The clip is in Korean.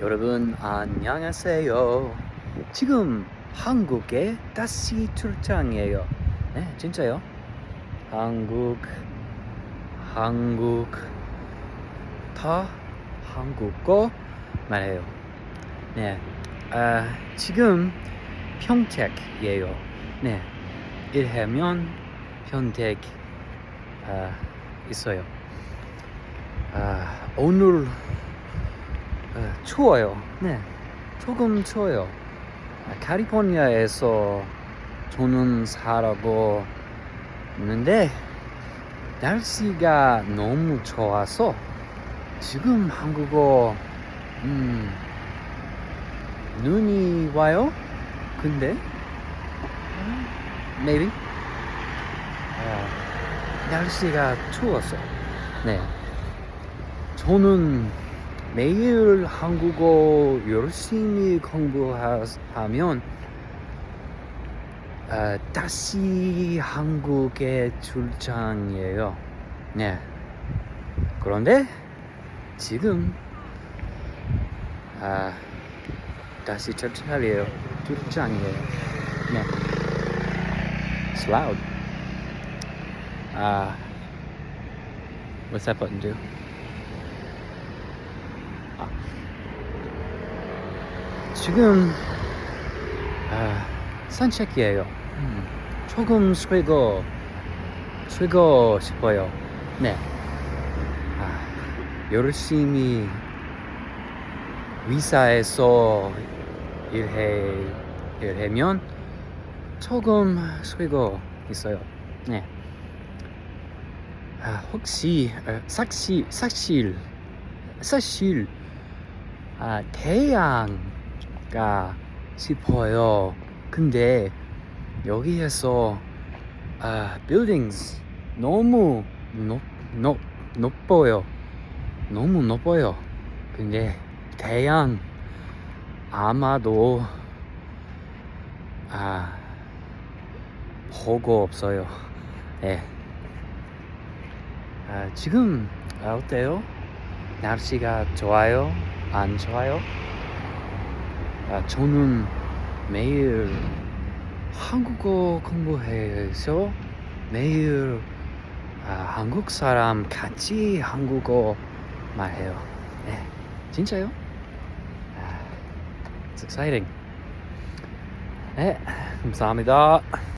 여러분 안녕하세요. 지금 한국에 다시 출장이에요. 네, 진짜요? 한국, 한국, 다 한국어 말해요. 네, 아, 지금 평택이에요. 네, 일하면 평택 아, 있어요. 아, 오늘 아, 추워요. 네, 조금 추워요. 아, 캘리포니아에서 저는 살고 있는데 날씨가 너무 좋아서 지금 한국어 음, 눈이 와요? 근데 maybe 아, 날씨가 추웠어. 네. 저는 매일 한국어 열심히 공부하면 아, 다시 한국에 출장이에요. 네. 그런데 지금 아, 다시 출장이에요. 출장이에요. 네. It's loud. Ah, what's that button do? 아. 지금 아, 산책이에요. 음, 조금 쉬고 쉬고 싶어요. 네. 아, 열심히 위사에서 일해 일하면 조금 쉬고 있어요. 네. 아, 혹시 어, 사실 사실 사실 아, 태양가 싶어요. 근데 여기에서 아, buildings 너무 높, 높, 높아요. 너무 높아요. 근데 태양 아마도 아 보고 없어요. 네. 아, 지금 아, 어때요? 날씨가 좋아요? 안 좋아요? 아, 저는 매일 한국어 공부해서 매일 아, 한국 사람 같이 한국어 말해요. 네, 진짜요? 아, it's exciting. 네, 감사합니다.